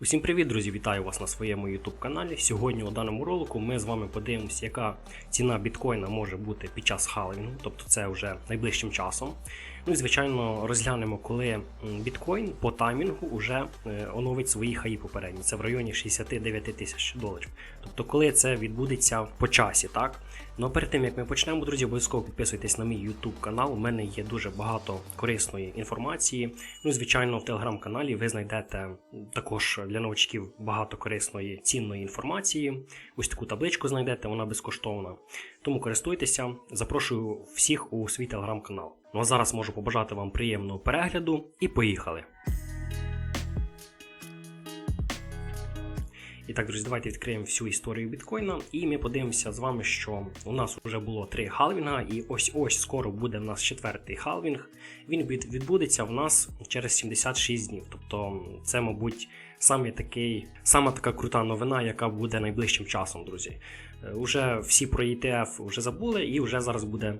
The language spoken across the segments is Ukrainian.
Усім привіт, друзі! Вітаю вас на своєму YouTube каналі. Сьогодні у даному ролику ми з вами подивимося, яка ціна біткоїна може бути під час халвінгу, тобто це вже найближчим часом. Ну і звичайно розглянемо, коли біткоін по таймінгу вже е, оновить свої хаї попередні. Це в районі 69 тисяч доларів. Тобто, коли це відбудеться по часі, так? Ну перед тим як ми почнемо, друзі, обов'язково підписуйтесь на мій YouTube канал. У мене є дуже багато корисної інформації. Ну і звичайно, в телеграм-каналі ви знайдете також для новачків багато корисної цінної інформації. Ось таку табличку знайдете, вона безкоштовна. Тому користуйтеся, запрошую всіх у свій телеграм-канал. Ну а зараз можу побажати вам приємного перегляду і поїхали. І так, друзі, давайте відкриємо всю історію біткоїна, і ми подивимося з вами, що у нас вже було три халвінга, і ось ось скоро буде в нас четвертий халвінг. Він відбудеться в нас через 76 днів. Тобто, це, мабуть, саме такий, сама така крута новина, яка буде найближчим часом, друзі. Е, Уже всі про ETF вже забули, і вже зараз буде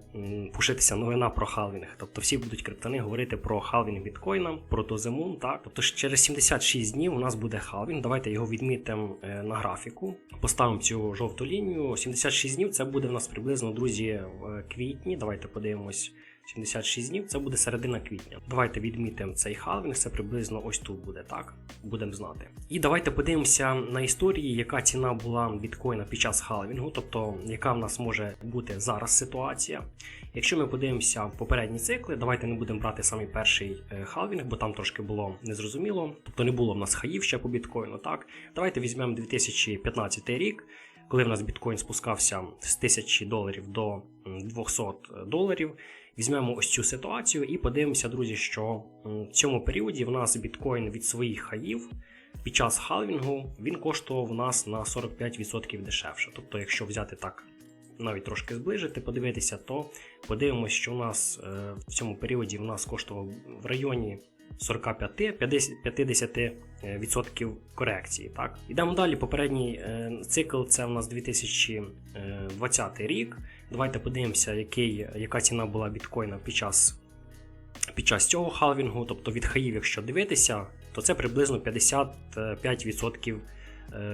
пушитися новина про халвінг. Тобто всі будуть криптони говорити про халвінг біткоїна, про дозимун. Так, тобто через 76 днів у нас буде халвінг. Давайте його відмітимо е, на графіку. Поставимо цю жовту лінію. 76 днів це буде в нас приблизно, друзі, в квітні. Давайте подивимось. 76 днів це буде середина квітня. Давайте відмітимо цей халвінг, це приблизно ось тут буде, так? Будемо знати. І давайте подивимося на історії, яка ціна була біткоїна під час халвінгу, тобто яка в нас може бути зараз ситуація. Якщо ми подивимося попередні цикли, давайте не будемо брати самий перший е, халвінг, бо там трошки було незрозуміло, тобто не було в нас хаїв ще по біткоїну. Так, давайте візьмемо 2015 рік. Коли в нас біткоін спускався з 1000 доларів до 200 доларів, Візьмемо ось цю ситуацію і подивимося, друзі, що в цьому періоді в нас біткоін від своїх хаїв під час халвінгу він коштував у нас на 45% дешевше. Тобто, якщо взяти так, навіть трошки зближити, подивитися, то подивимося, що у нас е, в цьому періоді в нас коштував в районі 45-50% корекції. Так? Ідемо далі. Попередній е, цикл це у нас 2020 рік. Давайте подивимося, який, яка ціна була біткоїна під час, під час цього халвінгу. Тобто від хаїв, якщо дивитися, то це приблизно 55% е,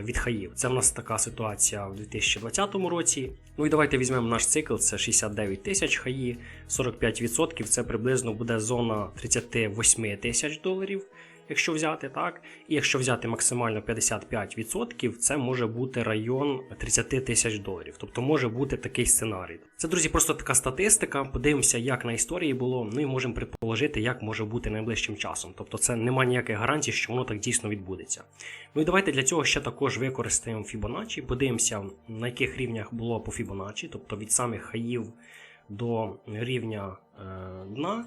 від хаїв. Це в нас така ситуація в 2020 році. Ну і давайте візьмемо наш цикл, це 69 тисяч хаї, 45% це приблизно буде зона 38 тисяч доларів. Якщо взяти так, і якщо взяти максимально 55%, це може бути район 30 тисяч доларів. Тобто може бути такий сценарій. Це, друзі, просто така статистика. Подивимося, як на історії було. Ну і можемо предположити, як може бути найближчим часом. Тобто, це немає ніяких гарантій, що воно так дійсно відбудеться. Ну і давайте для цього ще також використаємо Fibonacci, подивимося, на яких рівнях було по Fibonacci, тобто від самих хаїв до рівня е, дна.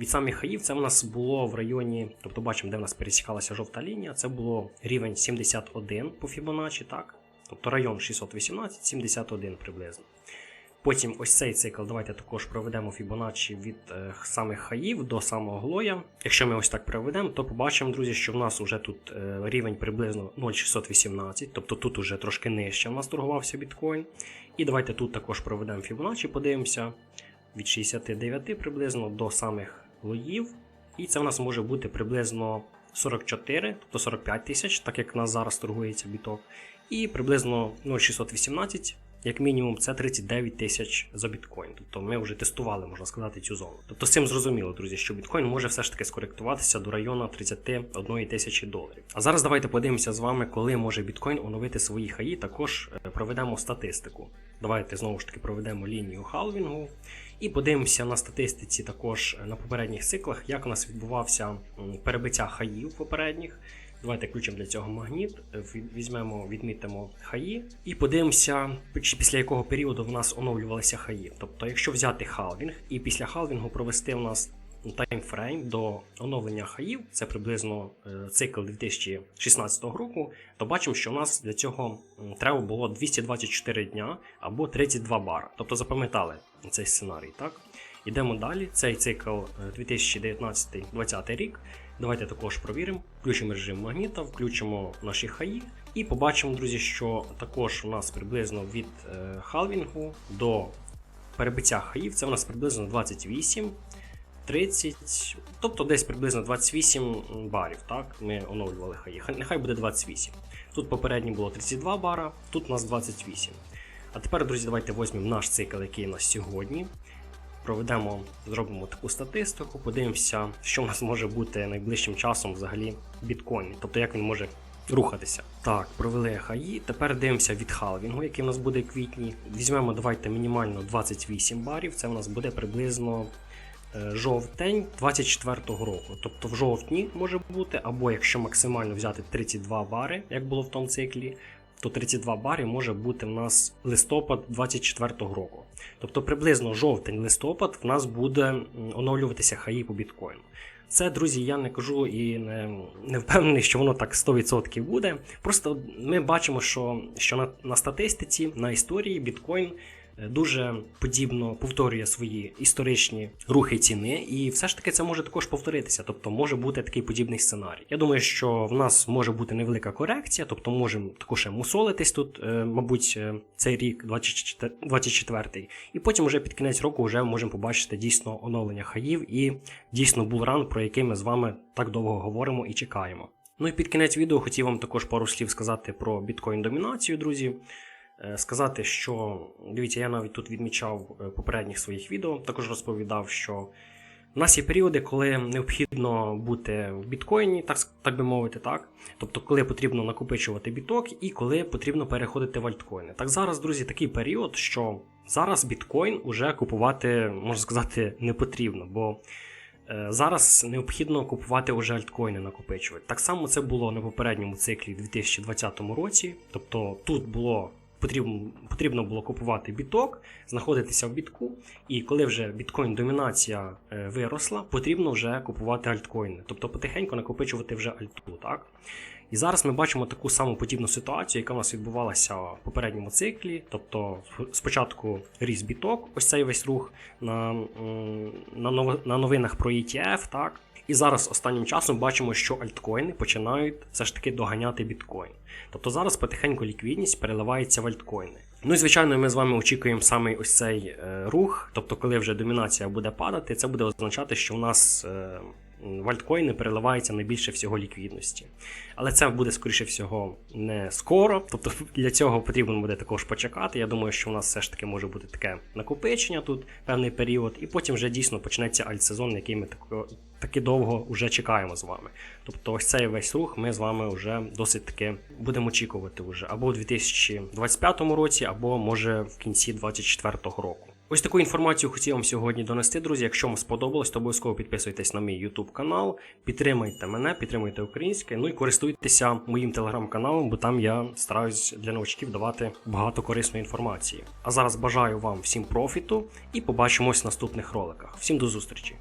Від самих хаїв це в нас було в районі, тобто бачимо, де в нас пересікалася жовта лінія. Це було рівень 71 по Fibonacci, так? Тобто район 618, 71 приблизно. Потім ось цей цикл давайте також проведемо Fibonacci від е, самих хаїв до самого глоя. Якщо ми ось так проведемо, то побачимо, друзі, що в нас вже тут е, рівень приблизно 0,618, тобто тут уже трошки нижче в нас торгувався біткоін. І давайте тут також проведемо Fibonacci, подивимося від 69 приблизно до самих лоїв. І це в нас може бути приблизно 44, тобто 45 тисяч, так як в нас зараз торгується біток. І приблизно 0,618, як мінімум, це 39 тисяч за біткоін. Тобто ми вже тестували, можна сказати, цю зону. Тобто з цим зрозуміло, друзі, що біткоін може все ж таки скоректуватися до району 31 тисячі доларів. А зараз давайте подивимося з вами, коли може біткоін оновити свої хаї. Також е, проведемо статистику. Давайте знову ж таки проведемо лінію халвінгу. І подивимося на статистиці також на попередніх циклах, як у нас відбувався перебиття хаїв попередніх. Давайте включимо для цього магніт, е, візьмемо, відмітимо хаї і подивимося, після якого періоду в нас оновлювалися хаї. Тобто, якщо взяти халвінг і після халвінгу провести в нас таймфрейм до оновлення хаїв, це приблизно е, цикл 2016 року, то бачимо, що у нас для цього треба було 224 дня або 32 бара. Тобто запам'ятали цей сценарій, так? Ідемо далі. Цей цикл е, 2019-2020 рік. Давайте також провіримо. Включимо режим магніта, включимо наші хаї і побачимо, друзі, що також у нас приблизно від е, халвінгу до перебиття хаїв це у нас приблизно 28 30, тобто десь приблизно 28 барів. Так, ми оновлювали хаї. Нехай буде 28. Тут попередньо було 32 бара, тут у нас 28. А тепер, друзі, давайте візьмемо наш цикл, який у нас сьогодні. Проведемо, зробимо таку статистику, подивимося, що в нас може бути найближчим часом взагалі біткоін, тобто як він може рухатися. Так, провели хаї. Тепер дивимося від халвінгу, який у нас буде в квітні. Візьмемо, давайте мінімально 28 барів. Це у нас буде приблизно е, жовтень 24-го року. Тобто в жовтні може бути, або якщо максимально взяти 32 бари, як було в тому циклі, то 32 бари може бути в нас листопад 24-го року. Тобто приблизно жовтень-листопад в нас буде оновлюватися хаї по біткоїну. Це, друзі, я не кажу і не, не впевнений, що воно так 100% буде. Просто ми бачимо, що, що на, на статистиці, на історії біткоін дуже подібно повторює свої історичні рухи ціни, і все ж таки це може також повторитися. Тобто може бути такий подібний сценарій. Я думаю, що в нас може бути невелика корекція, тобто можемо також мусолитись тут, е, мабуть, е, цей рік 24, 24 і потім вже під кінець року вже можемо побачити дійсно оновлення хаїв і дійсно булран, про який ми з вами так довго говоримо і чекаємо. Ну і під кінець відео хотів вам також пару слів сказати про біткоін домінацію, друзі. Е, Сказати, що дивіться, я навіть тут відмічав е, попередніх своїх відео, також розповідав, що в нас є періоди, коли необхідно бути в біткоїні, так, так би мовити, так. Тобто, коли потрібно накопичувати біток і коли потрібно переходити в альткоїни. Так зараз, друзі, такий період, що зараз біткоін уже купувати, можна сказати, не потрібно, бо е, зараз необхідно купувати уже альткоїни накопичувати. Так само це було на попередньому циклі 2020 році. Тобто тут було потрібно, потрібно було купувати біток, знаходитися в бітку, і коли вже біткоін домінація е, виросла, потрібно вже купувати альткоїни, тобто потихеньку накопичувати вже альту. Так? І зараз ми бачимо таку саму подібну ситуацію, яка в нас відбувалася в попередньому циклі. Тобто, спочатку ріс біток, ось цей весь рух на, на, новинах про ETF, так. І зараз останнім часом бачимо, що альткоїни починають все ж таки доганяти біткоін. Тобто зараз потихеньку ліквідність переливається в альткоїни. Ну і звичайно, ми з вами очікуємо саме ось цей е, рух. Тобто, коли вже домінація буде падати, це буде означати, що у нас е, в альткоїни переливається найбільше всього ліквідності. Але це буде, скоріше всього, не скоро. Тобто для цього потрібно буде також почекати. Я думаю, що у нас все ж таки може бути таке накопичення тут певний період, і потім вже дійсно почнеться альтсезон, який ми таки довго вже чекаємо з вами. Тобто, ось цей весь рух ми з вами вже досить таки будемо очікувати вже або у 2025 році, або може в кінці 2024 року. Ось таку інформацію хотів вам сьогодні донести, друзі. Якщо вам сподобалось, то обов'язково підписуйтесь на мій YouTube канал, підтримайте мене, підтримуйте українське, ну і користуйтеся моїм телеграм-каналом, бо там я стараюсь для новачків давати багато корисної інформації. А зараз бажаю вам всім профіту і побачимось в наступних роликах. Всім до зустрічі!